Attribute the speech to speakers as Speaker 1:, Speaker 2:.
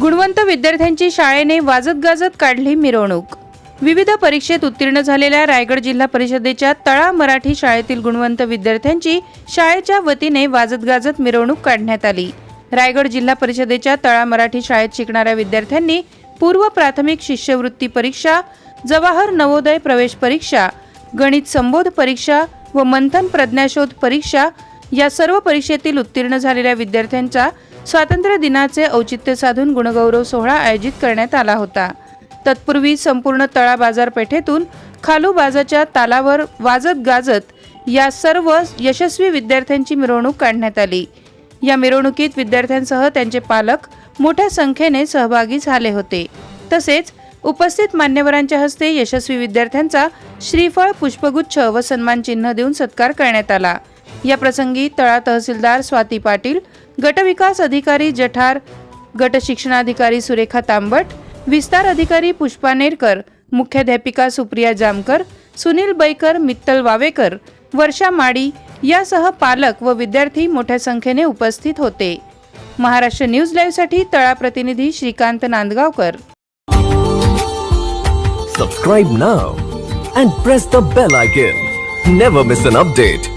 Speaker 1: गुणवंत विद्यार्थ्यांची शाळेने वाजत गाजत काढली मिरवणूक. विविध परीक्षेत उत्तीर्ण झालेल्या रायगड जिल्हा परिषदेच्या तळा मराठी शाळेतील गुणवंत विद्यार्थ्यांची शाळेच्या वतीने वाजत गाजत मिरवणूक काढण्यात आली. रायगड जिल्हा परिषदेच्या तळा मराठी शाळेत शिकणाऱ्या विद्यार्थ्यांनी पूर्व प्राथमिक शिष्यवृत्ती परीक्षा जवाहर नवोदय प्रवेश परीक्षा गणित संबोध परीक्षा व मंथन प्रज्ञाशोध परीक्षा या सर्व परीक्षेतील उत्तीर्ण झालेल्या विद्यार्थ्यांचा स्वातंत्र्य दिनाचे औचित्य साधून गुणगौरव सोहळा आयोजित करण्यात आला होता. तत्पूर्वी संपूर्ण तळा बाजारपेठेतून खालू बाजाच्या तालावर वाजत गाजत या सर्व यशस्वी विद्यार्थ्यांची मिरवणूक काढण्यात आली. या मिरवणुकीत विद्यार्थ्यांसह त्यांचे पालक मोठ्या संख्येने सहभागी झाले होते. तसेच उपस्थित मान्यवरांच्या हस्ते यशस्वी विद्यार्थ्यांचा श्रीफळ पुष्पगुच्छ व सन्मान चिन्ह देऊन सत्कार करण्यात आला. या प्रसंगी तळा तहसीलदार स्वाती पाटील गटविकास अधिकारी जठार गट शिक्षणाधिकारी सुरेखा तांबट विस्तार अधिकारी पुष्पा नेरकर मुख्याध्यापिका सुप्रिया जामकर सुनील बैकर मित्तल वावेकर वर्षा माडी यासह पालक व विद्यार्थी मोठ्या संख्येने उपस्थित होते. महाराष्ट्र न्यूज लाईव्हसाठी तळा प्रतिनिधी Shrikant Nandgaonkar.
Speaker 2: Subscribe now and press the bell icon never miss an update